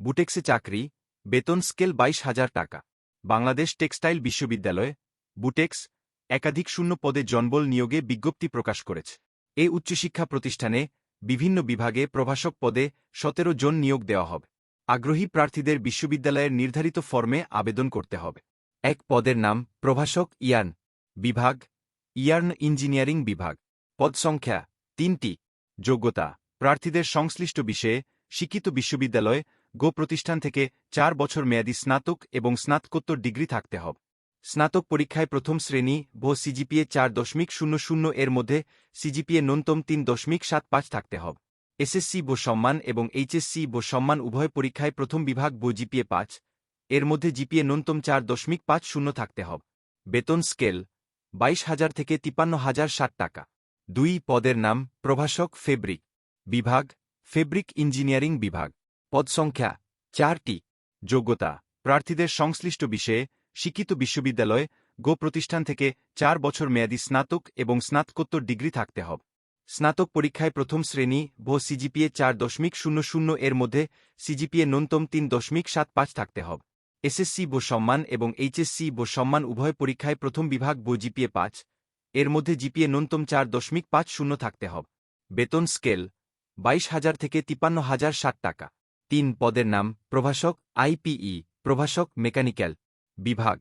বুটেক্সে চাকরি, বেতন স্কেল বাইশ হাজার টাকা। বাংলাদেশ টেক্সটাইল বিশ্ববিদ্যালয় বুটেক্স একাধিক শূন্য পদে জনবল নিয়োগে বিজ্ঞপ্তি প্রকাশ করেছে। এ উচ্চশিক্ষা প্রতিষ্ঠানে বিভিন্ন বিভাগে প্রভাষক পদে সতেরো জন নিয়োগ দেওয়া হবে। আগ্রহী প্রার্থীদের বিশ্ববিদ্যালয়ের নির্ধারিত ফর্মে আবেদন করতে হবে। এক পদের নাম প্রভাষক ইয়ান। বিভাগ, ইয়ার্ন ইঞ্জিনিয়ারিং বিভাগ। পদ সংখ্যা তিনটি। যোগ্যতা, প্রার্থীদের সংশ্লিষ্ট বিষয়ে শিক্ষিত বিশ্ববিদ্যালয় গো প্রতিষ্ঠান থেকে চার বছর মেয়াদী স্নাতক এবং স্নাতকোত্তর ডিগ্রি থাকতে হবে। স্নাতক পরীক্ষায় প্রথম শ্রেণি ভো সিজিপিএ চার দশমিক শূন্য শূন্য এর মধ্যে সিজিপিএ ন্যূনতম তিন দশমিক সাত পাঁচ থাকতে হবে। এসএসসি বো সম্মান এবং এইচএসসি বো সম্মান উভয় পরীক্ষায় প্রথম বিভাগ বো জিপিএ পাঁচ, এর মধ্যে জিপিএ ন্যূনতম চার দশমিক পাঁচ শূন্য থাকতে হবে। বেতন স্কেল, বাইশ হাজার থেকে তিপান্ন হাজার ষাট টাকা। দুই পদের নাম প্রভাষক ফেব্রিক। বিভাগ, ফেব্রিক ইঞ্জিনিয়ারিং বিভাগ। পদ সংখ্যা চারটি, যোগ্যতা, প্রার্থীদের সংশ্লিষ্ট বিষয়ে শিক্ষিত বিশ্ববিদ্যালয়, গো প্রতিষ্ঠান থেকে চার বছর মেয়াদী স্নাতক এবং স্নাতকোত্তর ডিগ্রি থাকতে হবে। স্নাতক পরীক্ষায় প্রথম শ্রেণি, ভো সিজিপিএ চার দশমিক শূন্য শূন্য এর মধ্যে সিজিপিএ ন্যূনতম তিন দশমিক সাত পাঁচ থাকতে হবে। এসএসসি বো সম্মান এবং এইচএসসি বো সম্মান উভয় পরীক্ষায় প্রথম বিভাগ বো জিপিএ পাঁচ, এর মধ্যে জিপিএ ন্যূনতম চার দশমিক পাঁচ শূন্য থাকতে হবে। বেতন স্কেল, বাইশ হাজার থেকে তিপান্ন হাজার ষাট টাকা। তিন পদের নাম, প্রভাষক, আইপিই, প্রভাষক মেকানিক্যাল বিভাগ,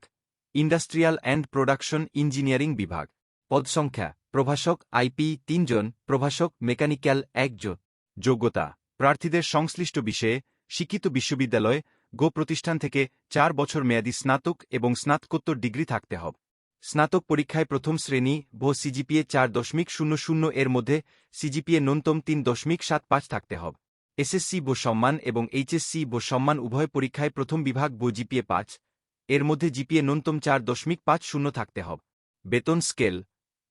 ইন্ডাস্ট্রিয়াল অ্যান্ড প্রোডাকশন ইঞ্জিনিয়ারিং বিভাগ। পদ সংখ্যা, প্রভাষক আইপি তিনজন, প্রভাষক, মেকানিক্যাল একজন। যোগ্যতা, প্রার্থীদের সংশ্লিষ্ট বিষয়ে, শিক্ষিত বিশ্ববিদ্যালয়, গো প্রতিষ্ঠান থেকে চার বছর মেয়াদী স্নাতক এবং স্নাতকোত্তর ডিগ্রি থাকতে হবে। স্নাতক পরীক্ষায় প্রথম শ্রেণি, ভো সিজিপিএ চার দশমিক শূন্য শূন্য এর মধ্যে সিজিপিএ ন্যূনতম তিন দশমিক সাত পাঁচ থাকতে হবে। এসএসসি বো সম্মান এবং এইচএসসি বো সম্মান উভয় পরীক্ষায় প্রথম বিভাগ বো জিপিএ পাঁচ, এর মধ্যে জিপিএ ন্যূনতম চার দশমিক পাঁচ শূন্য থাকতে হবে। বেতন স্কেল,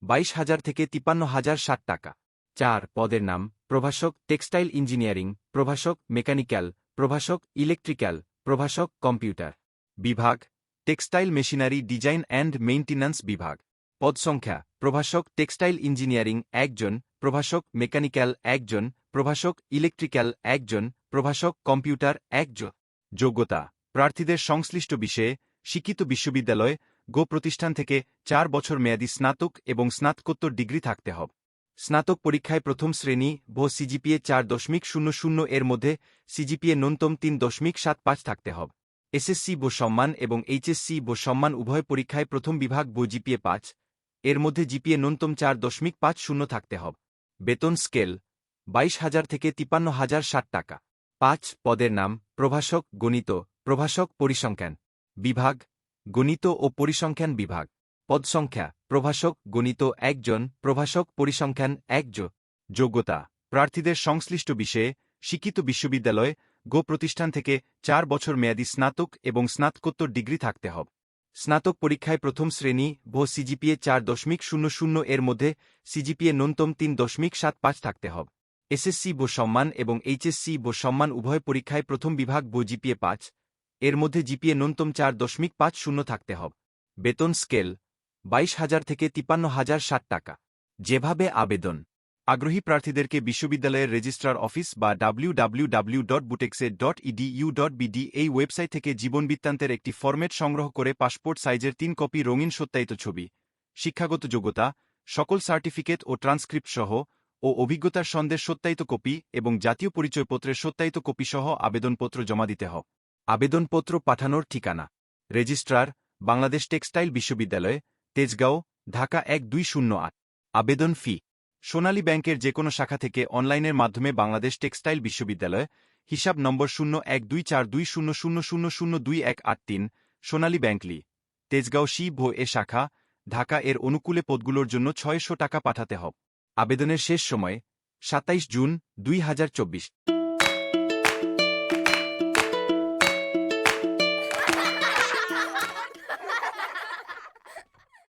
বাইশ হাজার থেকে তিপান্ন হাজার ষাট টাকা। চার, পদের নাম, প্রভাষক, টেক্সটাইল ইঞ্জিনিয়ারিং, প্রভাষক, মেকানিক্যাল, প্রভাষক, ইলেকট্রিক্যাল, প্রভাষক, কম্পিউটার। বিভাগ, textile machinery design and maintenance বিভাগ। পদ সংখ্যা প্রভাষক টেক্সটাইল ইঞ্জিনিয়ারিং একজন, প্রভাষক মেকানিক্যাল একজন, প্রভাষক ইলেকট্রিক্যাল একজন, প্রভাষক কম্পিউটার একজন। যোগ্যতা, প্রার্থীদের সংশ্লিষ্ট বিষয়ে, শিক্ষিত বিশ্ববিদ্যালয়, গো প্রতিষ্ঠান থেকে চার বছর মেয়াদী স্নাতক এবং স্নাতকোত্তর ডিগ্রি থাকতে হবে। স্নাতক পরীক্ষায় প্রথম শ্রেণি, ভো সিজিপিএ চার দশমিক শূন্য শূন্য এর মধ্যে সিজিপিএ ন্যূনতম তিন দশমিক সাত পাঁচ থাকতে হবে। এসএসসি বো সম্মান এবং এইচএসসি বো সম্মান উভয় পরীক্ষায় প্রথম বিভাগ বো জিপিএ পাঁচ এর মধ্যে জিপিএ ন্যূনতম চার দশমিক পাঁচ শূন্য থাকতে হবে। বেতন স্কেল, বাইশ হাজার থেকে তিপান্ন হাজার ষাট টাকা। পাঁচ, পদের নাম, প্রভাষক, গণিত, প্রভাষক পরিসংখ্যান বিভাগ, গণিত ও পরিসংখ্যান বিভাগ। পদ সংখ্যা, প্রভাষক, গণিত একজন, প্রভাষক পরিসংখ্যান একজন যোগ্যতা, প্রার্থীদের সংশ্লিষ্ট বিষয়ে, শিক্ষিত বিশ্ববিদ্যালয়, গো প্রতিষ্ঠান থেকে চার বছর মেয়াদী স্নাতক এবং স্নাতকোত্তর ডিগ্রি থাকতে হবে। স্নাতক পরীক্ষায় প্রথম শ্রেণি, ভো সিজিপিএ চার দশমিক শূন্য শূন্য এর মধ্যে সিজিপিএ ন্যূনতম তিন দশমিক সাত পাঁচ থাকতে হবে। এসএসসি বো সম্মান এবং এইচএসসি বো সম্মান উভয় পরীক্ষায় প্রথম বিভাগ বো জিপিএ পাঁচ, এর মধ্যে জিপিএ ন্যূনতম চার দশমিক পাঁচ শূন্য থাকতে হবে। বেতন স্কেল, বাইশ হাজার থেকে তিপান্ন হাজার ষাট টাকা। যেভাবে আবেদন আগ্রহী প্রার্থীদেরকে বিশ্ববিদ্যালয়ের রেজিস্ট্রার অফিস বা ডাব্লিউ ডট বুটেক্সে ডট ডট বিডি এই ওয়েবসাইট থেকে জীবনবৃত্তান্তের একটি ফরম্যাট সংগ্রহ করে পাসপোর্ট সাইজের তিন কপি রঙিন সত্যায়িত ছবি, শিক্ষাগত যোগ্যতা, সকল সার্টিফিকেট ও ট্রান্সক্রিপ্ট সহ, ও অভিজ্ঞতার সন্দেশ সত্যায়িত কপি এবং জাতীয় পরিচয়পত্রের সত্যায়িত কপি সহ আবেদনপত্র জমা দিতে হবে। আবেদনপত্র পাঠানোর ঠিকানা, রেজিস্ট্রার, বাংলাদেশ টেক্সটাইল বিশ্ববিদ্যালয়, তেজগাঁও, ঢাকা এক দুই শূন্য আট। আবেদন ফি সোনালী ব্যাংকের যে কোনো শাখা থেকে অনলাইনের মাধ্যমে বাংলাদেশ টেক্সটাইল বিশ্ববিদ্যালয়, হিসাব নম্বর শূন্য এক দুই চার দুই শূন্য শূন্য শূন্য শূন্য দুই এক আট তিন, সোনালী ব্যাংকলি তেজগাঁও শি ভো এ শাখা, ঢাকা এর অনুকূলে পদগুলোর জন্য ছয়শো টাকা পাঠাতে হবে। আবেদনের শেষ সময়, সাতাইশ জুন দুই হাজার চব্বিশ।